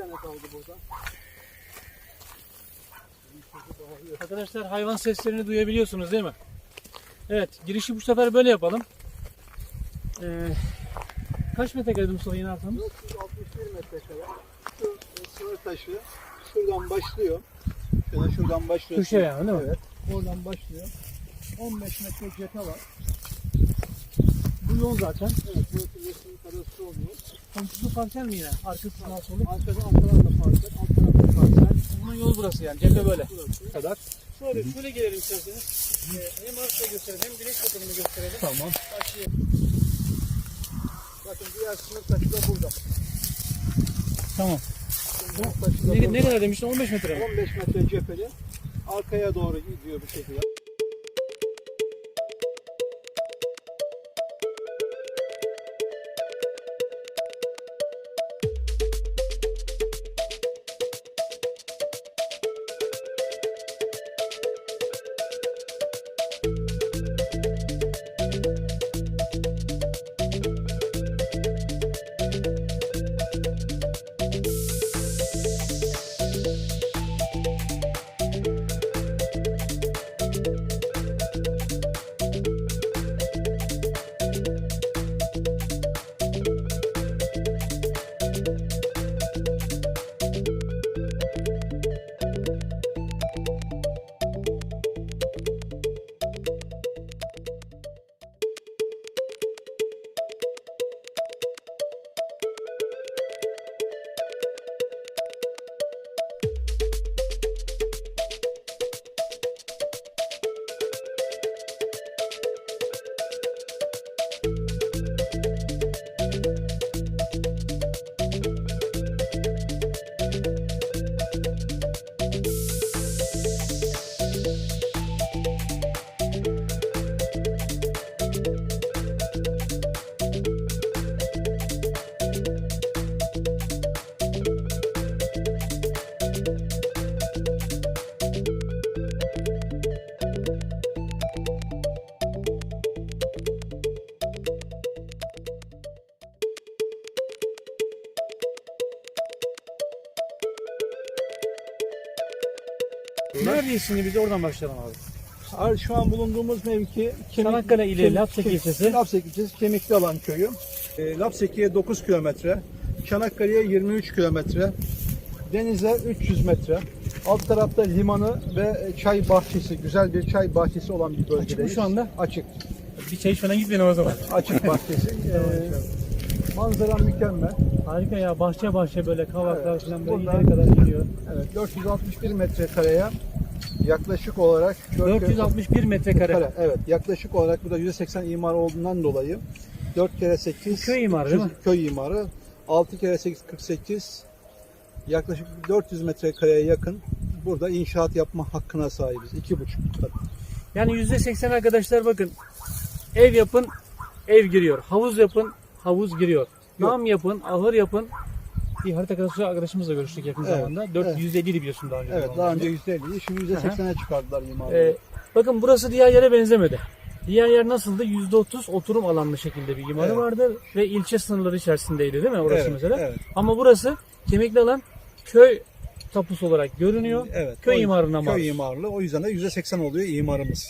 tane kaldı burada. Arkadaşlar hayvan seslerini duyabiliyorsunuz değil mi? Evet girişi bu sefer böyle yapalım. Ee, kaç metrekare Mustafa yine arsamız? 461 metrekare. Şu e, sınır taşı şuradan başlıyor. Şöyle şuradan başlıyor. Köşe yani değil mi? Evet. Oradan başlıyor. 15 metre cephe var. Bu yol zaten. Evet. Burası yeşil karası oluyor. Komşusu parsel mi yine? Arkası sağa solu. Arkada alt tarafta parsel, alt tarafta parsel. Bunun yol burası yani. Cephe böyle. Burası. kadar. Şöyle, şöyle gelelim isterseniz. Ee, hem arsayı gösterelim hem direkt fotoğrafını gösterelim. Tamam. Başlayalım. Bakın diğer sınır taşı da burada. Tamam. Sınır taşı da Ne, burada. ne kadar demiştin? 15 metre mi? 15 metre cepheli. Arkaya doğru gidiyor bu şekilde. Neredeyiz şimdi biz oradan başlayalım abi. Ar- Şu an bulunduğumuz mevki Çanakkale ile Kemik- Lapseki Kemik- ilçesi. Lapseki ilçesi Kemikli Alan köyü. E, Lapseki'ye 9 kilometre, Çanakkale'ye 23 kilometre, denize 300 metre. Alt tarafta limanı ve çay bahçesi, güzel bir çay bahçesi olan bir bölgedeyiz. şu anda? Açık. Bir çay içmeden gitmeyelim o zaman. Açık bahçesi. e, manzara mükemmel. Harika ya bahçe bahçe böyle kavaklar Evet, falan böyle buradan- ileri kadar gidiyor. Evet, 461 metrekareye yaklaşık olarak 461 metrekare. Kare, evet. Yaklaşık olarak bu da %80 imar olduğundan dolayı 4 kere 8 Köy imarı değil mi? Köy imarı. 6 kere 8 48 yaklaşık 400 metrekareye yakın burada inşaat yapma hakkına sahibiz. 2,5 kat. Yani %80 arkadaşlar bakın ev yapın ev giriyor. Havuz yapın havuz giriyor. Yok. Nam yapın ahır yapın. Bir harita kadastro arkadaşımızla görüştük yakın Evet, zamanda. 450 biliyorsun daha önce. Evet daha önce %50'yi şimdi %80'e çıkardılar imarı. Ee, bakın burası diğer yere benzemedi. Diğer yer nasıldı? %30 oturum alanlı şekilde bir imarı Evet. vardı ve ilçe sınırları içerisindeydi değil mi orası Evet, mesela? evet. Ama burası kemikli alan köy tapusu olarak görünüyor. Evet. Köy o- imarına maruz. Köy imarlı. O yüzden de %80 oluyor imarımız.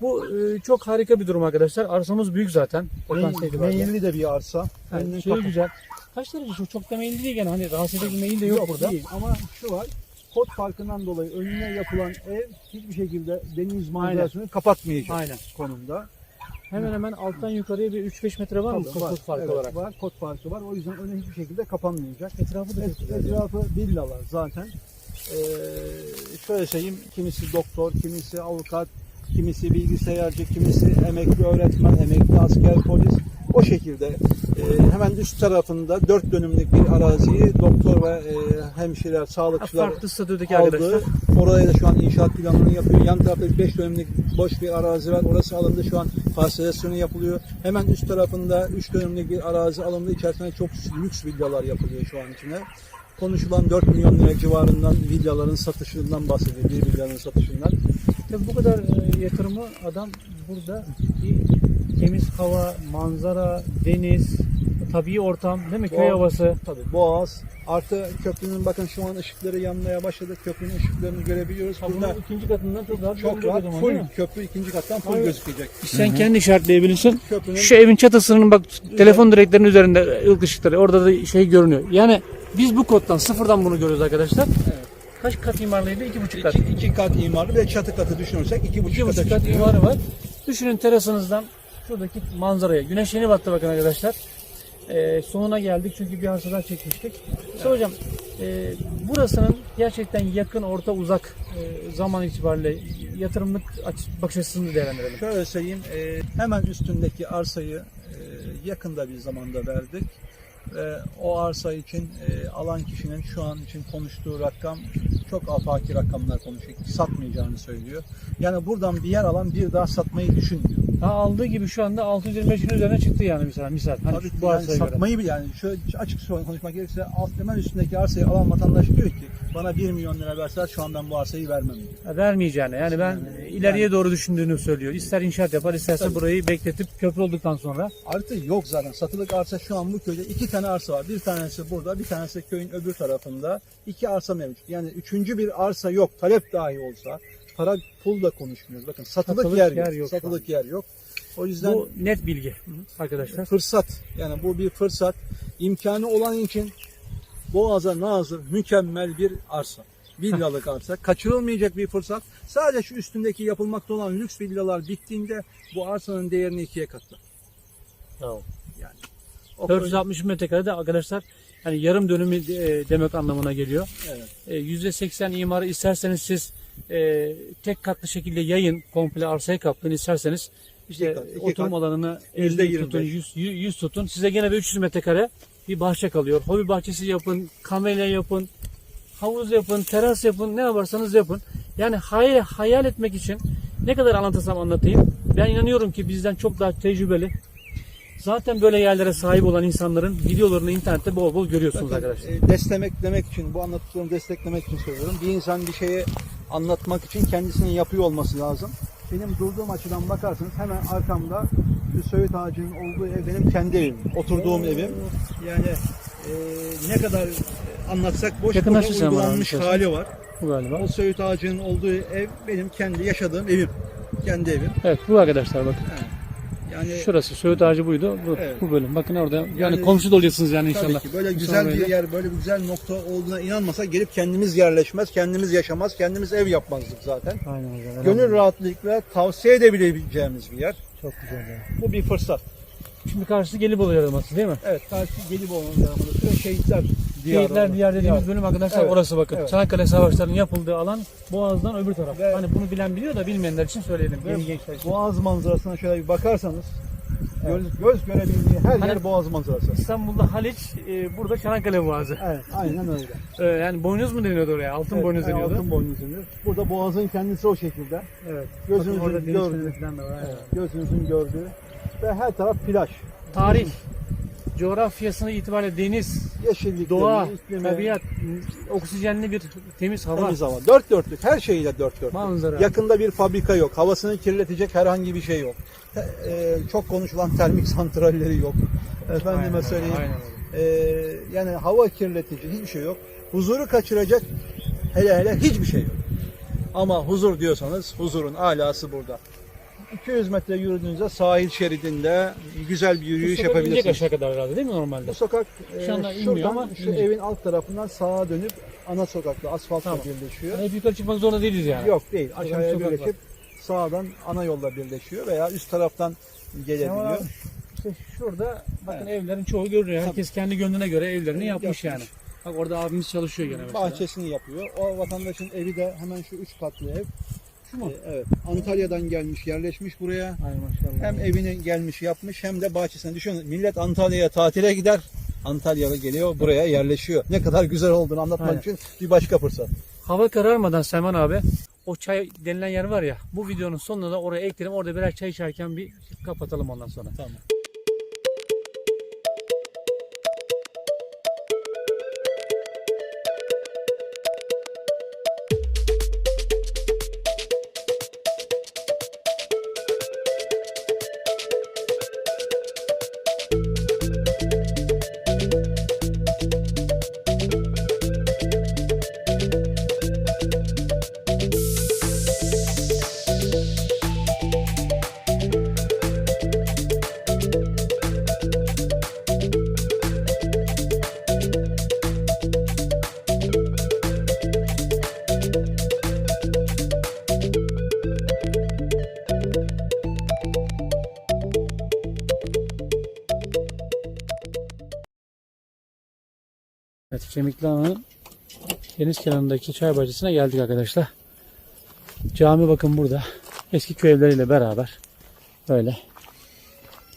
Bu e, çok harika bir durum arkadaşlar. Arsamız büyük zaten. Potansiyel itibariyle. Meyilli de bir arsa. Yani şey güzel. Kaç derece şu? Çok da meyilli değil yani. Hani rahatsız edici meyil de yok, burada. Değil. Ama şu var. Kod farkından dolayı önüne yapılan ev hiçbir şekilde deniz manzarasını kapatmayacak Aynen. konumda. Hemen hemen alttan yukarıya bir 3-5 metre var mı? Tabii, Kod farkı evet, olarak. Var, kod farkı var. O yüzden önü hiçbir şekilde kapanmayacak. Etrafı da Et, etrafı villalar zaten. Ee, şöyle söyleyeyim, kimisi doktor, kimisi avukat, kimisi bilgisayarcı, kimisi emekli öğretmen, emekli asker, polis. O şekilde e, hemen üst tarafında 4 dönümlük bir araziyi doktor ve e, hemşireler, sağlıkçılar Farklı statüdeki aldı. arkadaşlar. Oraya da şu an inşaat planını yapıyor. Yan tarafta 5 dönümlük boş bir arazi var. Orası alındı. Şu an parselasyonu yapılıyor. Hemen üst tarafında 3 dönümlük bir arazi alındı. İçerisinde çok lüks villalar yapılıyor şu an içine. Konuşulan 4 milyon lira civarından villaların satışından bahsediyor. Bir villanın satışından. Tabii bu kadar e, yatırımı adam burada bir temiz hava, manzara, deniz, tabii ortam değil mi? Köy Doğal. havası. Tabii Boğaz. Artı köprünün bakın şu an ışıkları yanmaya başladı. Köprünün ışıklarını görebiliyoruz. Ha, Burada ikinci katından çok rahat çok rahat zaman, full köprü ikinci kattan full Aynen. gözükecek. Sen kendi işaretleyebilirsin. Köprünün Şu evin çatısının bak telefon direklerinin üzerinde ılk ışıkları orada da şey görünüyor. Yani biz bu koddan sıfırdan bunu görüyoruz arkadaşlar. Evet. Kaç kat imarlıydı? İki buçuk kat. iki, iki kat imarı ve çatı katı düşünürsek iki buçuk, İki buçuk kat çıkıyor. imarı var. Düşünün terasınızdan şuradaki manzaraya. Güneş yeni battı bakın arkadaşlar. Ee, sonuna geldik çünkü bir arsa daha çekmiştik. Mustafa hocam e, burasının gerçekten yakın, orta, uzak e, zaman itibariyle yatırımlık bakış açısını değerlendirelim. Şöyle söyleyeyim, e, hemen üstündeki arsayı e, yakında bir zamanda verdik. Ve o arsa için e, alan kişinin şu an için konuştuğu rakam çok afaki rakamlar konuşuyor. Satmayacağını söylüyor. Yani buradan bir yer alan bir daha satmayı düşünmüyor. Ha, aldığı gibi şu anda 625'in üzerine çıktı yani misal. misal. Hani Tabii bu yani göre. satmayı bile yani şöyle açık konuşmak gerekirse alt hemen üstündeki arsayı alan vatandaş diyor ki bana 1 milyon lira verseler şu an ben bu arsayı vermem diyor. Ha, vermeyeceğini. Yani ben Yani- ileriye doğru düşündüğünü söylüyor. İster inşaat yapar, isterse Tabii. burayı bekletip köprü olduktan sonra Artı yok zaten. Satılık arsa şu an bu köyde iki tane arsa var. Bir tanesi burada, bir tanesi köyün öbür tarafında. İki arsa mevcut. Yani üçüncü bir arsa yok. Talep dahi olsa. Para pul da konuşmuyoruz. Bakın satılık, Satılık yer, yer yok. satılık yer yok. O yüzden bu net bilgi arkadaşlar. fırsat. Yani bu bir fırsat. İmkanı olan için Boğaz'a nazır mükemmel bir arsa. Villalık arsa. Kaçırılmayacak bir fırsat. Sadece şu üstündeki yapılmakta olan lüks villalar bittiğinde bu arsanın değerini ikiye katlar. Tamam. Yani 460 metrekarede arkadaşlar hani yarım dönümü e, demek anlamına geliyor. Evet. E, %80 imarı isterseniz siz e, tek katlı şekilde yayın komple arsayı kaplayın isterseniz işte kat, oturum kat. alanını Yüzde 50 yirmi tutun, beş. 100, 100 tutun. Size gene bir 300 metrekare bir bahçe kalıyor. Hobi bahçesi yapın, kamelya yapın, havuz yapın, teras yapın, ne yaparsanız yapın. Yani hayal, hayal etmek için ne kadar anlatırsam anlatayım. Ben inanıyorum ki bizden çok daha tecrübeli. Zaten böyle yerlere sahip olan insanların videolarını internette bol bol görüyorsunuz Zaten, arkadaşlar. e, desteklemek için, bu anlattıklarımı desteklemek için söylüyorum. Bir insan bir şeyi anlatmak için kendisinin yapıyor olması lazım. Benim durduğum açıdan bakarsanız hemen arkamda şu söğüt ağacının olduğu ev benim kendi evim. Oturduğum evim. Yani e, ne kadar anlatsak boş bana uygulanmış abi, hali var. Bu galiba. O söğüt ağacının olduğu ev benim kendi yaşadığım evim. Kendi evim. Evet bu arkadaşlar bakın. Yani Şurası Söğüt Ağacı buydu. Bu, Evet. bu bölüm. Bakın orada yani, Yani- komşu da oluyorsunuz yani Tabii inşallah. ki böyle güzel bir yer, böyle bir güzel nokta olduğuna inanmasak gelip kendimiz yerleşmez, kendimiz yaşamaz, kendimiz ev yapmazdık zaten. Aynen hocam. Gönül rahatlıkla tavsiye edebileceğimiz bir yer. Çok güzel. Bu bir fırsat. Şimdi karşısı Gelibolu yarılması değil mi? Evet, karşı Gelibolu'nun tarafında şehitler diyarı. Şehitler Diyar dediğimiz Diyar. bölüm arkadaşlar Evet, orası bakın. evet. Çanakkale Savaşları'nın yapıldığı alan Boğaz'dan öbür taraf. Ve- hani bunu bilen biliyor da bilmeyenler için söyleyelim. Yeni gençler için. Boğaz manzarasına şöyle bir bakarsanız göz, göz görebildiği her Hani- yer Boğaz manzarası. İstanbul'da Haliç, e, burada Çanakkale Boğazı. Evet, aynen öyle. E, yani boynuz mu deniyordu oraya? Altın Evet, boynuz deniyordu. Altın boynuz deniyor. Burada Boğaz'ın kendisi o şekilde. Evet. Gözünüzün gördüğü, evet, gözünüzün gördüğü ve her taraf plaj. Tarih, coğrafyasına itibariyle deniz, Yeşillikleri, doğa, iklimi, tabiat, oksijenli bir temiz hava, temiz hava. Dört dörtlük, her şeyiyle dört dörtlük. manzara. Yakında bir fabrika yok. Havasını kirletecek herhangi bir şey yok. Te- e, çok konuşulan termik santralleri yok. Efendime Aynen öyle, söyleyeyim. aynen öyle. e, yani hava kirletici hiçbir şey yok. Huzuru kaçıracak hele hele hiçbir şey yok. Ama huzur diyorsanız huzurun alası burada. 200 metre yürüdüğünüzde sahil şeridinde güzel bir yürüyüş sokak inecek yapabilirsiniz. aşağı kadar herhalde değil mi normalde? Bu sokak e, Şu anda inmiyor şuradan ama şu inecek. evin alt tarafından sağa dönüp ana sokakla asfaltla Tamam. birleşiyor. Yani hep yukarı çıkmak zorunda değiliz yani. Yok değil. Aşağıya sokak birleşip sağdan ana yolla birleşiyor veya üst taraftan gelebiliyor. Ama işte şurada bakın evlerin çoğu görünüyor. Herkes kendi gönlüne göre evlerini yapmış, yani. Yapmış. Bak orada abimiz çalışıyor gene mesela. Bahçesini yapıyor. O vatandaşın evi de hemen şu üç katlı ev. Şu mu? Ee, Evet. Antalya'dan gelmiş, yerleşmiş buraya. Ay maşallah. Hem evini gelmiş yapmış hem de bahçesine. Düşünün millet Antalya'ya tatile gider. Antalya'ya geliyor buraya yerleşiyor. Ne kadar güzel olduğunu anlatmak Aynen. için bir başka fırsat. Hava kararmadan Selman abi o çay denilen yer var ya bu videonun sonunda da oraya eklerim. Orada birer çay içerken bir kapatalım ondan sonra. Tamam. Evet Kemikli Ana'nın deniz kenarındaki çay bahçesine geldik arkadaşlar. Cami bakın burada. Eski köy evleriyle beraber böyle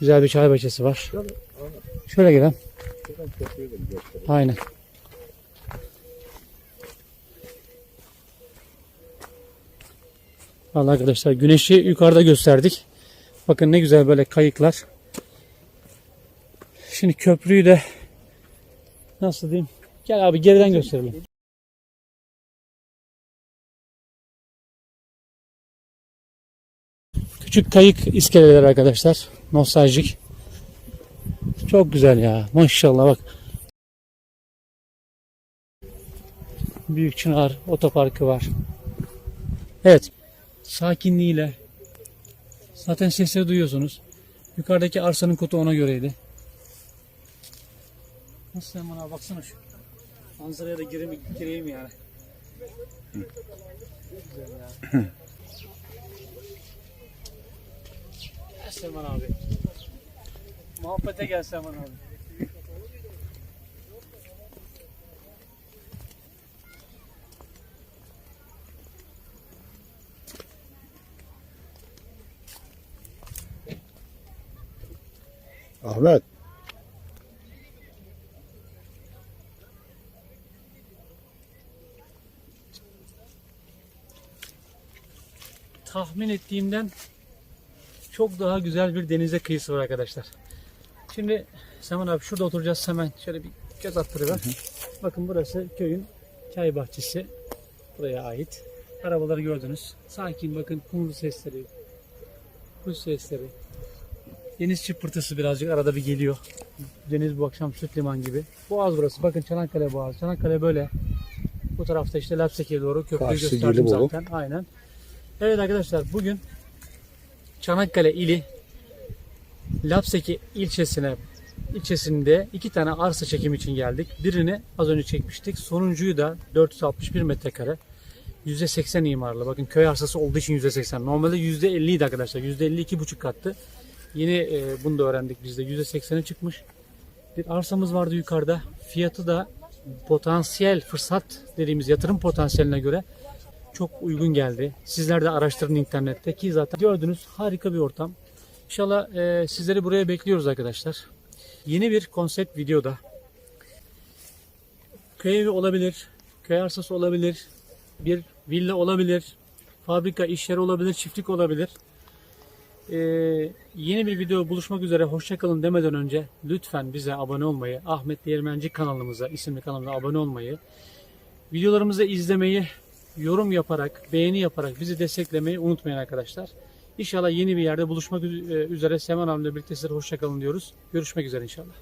güzel bir çay bahçesi var. Şöyle gidelim. Aynen. Vallahi arkadaşlar güneşi yukarıda gösterdik. Bakın ne güzel böyle kayıklar. Şimdi köprüyü de nasıl diyeyim? Gel abi geriden gösterelim. Küçük kayık iskeleler arkadaşlar. Nostaljik. Çok güzel ya. Maşallah bak. Büyük Çınar otoparkı var. Evet. Sakinliğiyle zaten sesleri duyuyorsunuz. Yukarıdaki arsanın kotu ona göreydi. Nasıl sen bana baksana şu. Manzaraya da gireyim, gireyim yani. Güzel. Gel Selman abi. Muhabbete gel Selman abi. Ahmet. Tahmin ettiğimden çok daha güzel bir denize kıyısı var arkadaşlar. Şimdi Seman abi şurada oturacağız hemen şöyle bir göz attırıver. Bakın burası köyün çay bahçesi. Buraya ait. Arabaları gördünüz. Sakin bakın kumru sesleri, kuş sesleri. Deniz çıpırtısı birazcık arada bir geliyor. Deniz bu akşam süt liman gibi. Boğaz burası. Bakın Çanakkale Boğaz. Çanakkale böyle. Bu tarafta işte Lapseki'ye doğru köprüyü Karşısı gösterdim zaten. Aynen. Evet arkadaşlar bugün Çanakkale ili Lapseki ilçesine ilçesinde iki tane arsa çekim için geldik. Birini az önce çekmiştik. Sonuncuyu da 461 metrekare. %80 imarlı. Bakın köy arsası olduğu için %80. Normalde %50 idi arkadaşlar. %52 buçuk kattı. Yeni e, bunu da öğrendik biz de. %80'e çıkmış. Bir arsamız vardı yukarıda. Fiyatı da potansiyel fırsat dediğimiz yatırım potansiyeline göre çok uygun geldi. Sizler de araştırın internette ki zaten gördünüz harika bir ortam. İnşallah e, sizleri buraya bekliyoruz arkadaşlar. Yeni bir konsept videoda. Köy evi olabilir, köy arsası olabilir, bir villa olabilir, fabrika, iş yeri olabilir, çiftlik olabilir. E, yeni bir video buluşmak üzere hoşçakalın demeden önce lütfen bize abone olmayı, Ahmet Değirmenci kanalımıza, isimli kanalımıza abone olmayı, videolarımızı izlemeyi, yorum yaparak, beğeni yaparak bizi desteklemeyi unutmayın arkadaşlar. İnşallah yeni bir yerde buluşmak üz- üzere Seman abimle birlikte sizlere hoşçakalın diyoruz. Görüşmek üzere inşallah.